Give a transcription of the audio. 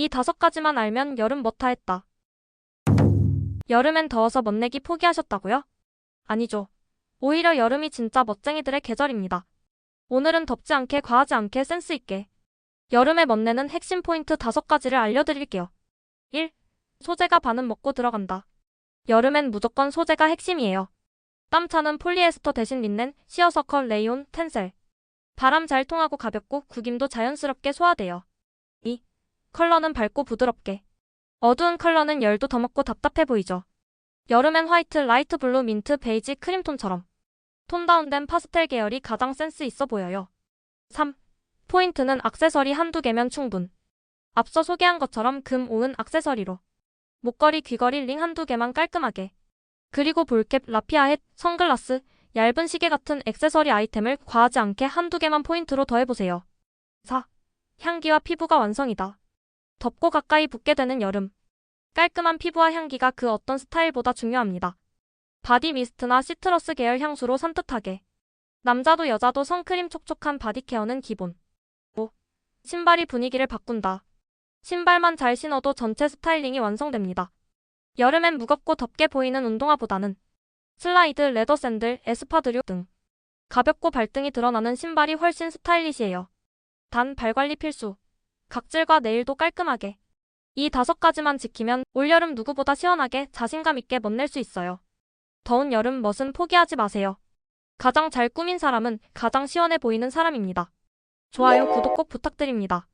이 다섯 가지만 알면 여름 뭐타 했다. 여름엔 더워서 멋내기 포기하셨다고요? 아니죠. 오히려 여름이 진짜 멋쟁이들의 계절입니다. 오늘은 덥지 않게 과하지 않게 센스 있게 여름에 멋내는 핵심 포인트 다섯 가지를 알려드릴게요. 1. 소재가 반은 먹고 들어간다. 여름엔 무조건 소재가 핵심이에요. 땀 차는 폴리에스터 대신 린넨, 시어서컬, 레이온, 텐셀. 바람 잘 통하고 가볍고 구김도 자연스럽게 소화돼요. 2. 컬러는 밝고 부드럽게. 어두운 컬러는 열도 더 먹고 답답해 보이죠. 여름엔 화이트, 라이트 블루, 민트, 베이지, 크림톤처럼 톤 다운된 파스텔 계열이 가장 센스 있어 보여요. 3. 포인트는 액세서리 한두 개면 충분. 앞서 소개한 것처럼 금, 오은 액세서리로 목걸이, 귀걸이, 링 한두 개만 깔끔하게. 그리고 볼캡, 라피아 햇, 선글라스, 얇은 시계 같은 액세서리 아이템을 과하지 않게 한두 개만 포인트로 더해보세요. 4. 향기와 피부가 완성이다. 덥고 가까이 붙게 되는 여름. 깔끔한 피부와 향기가 그 어떤 스타일보다 중요합니다. 바디 미스트나 시트러스 계열 향수로 산뜻하게. 남자도 여자도 선크림 촉촉한 바디 케어는 기본. 5. 신발이 분위기를 바꾼다. 신발만 잘 신어도 전체 스타일링이 완성됩니다. 여름엔 무겁고 덥게 보이는 운동화보다는 슬라이드, 레더 샌들, 에스파드류 등 가볍고 발등이 드러나는 신발이 훨씬 스타일리시해요. 단 발 관리 필수. 각질과 네일도 깔끔하게. 이 다섯 가지만 지키면 올여름 누구보다 시원하게 자신감 있게 멋낼 수 있어요. 더운 여름 멋은 포기하지 마세요. 가장 잘 꾸민 사람은 가장 시원해 보이는 사람입니다. 좋아요, 구독 꼭 부탁드립니다.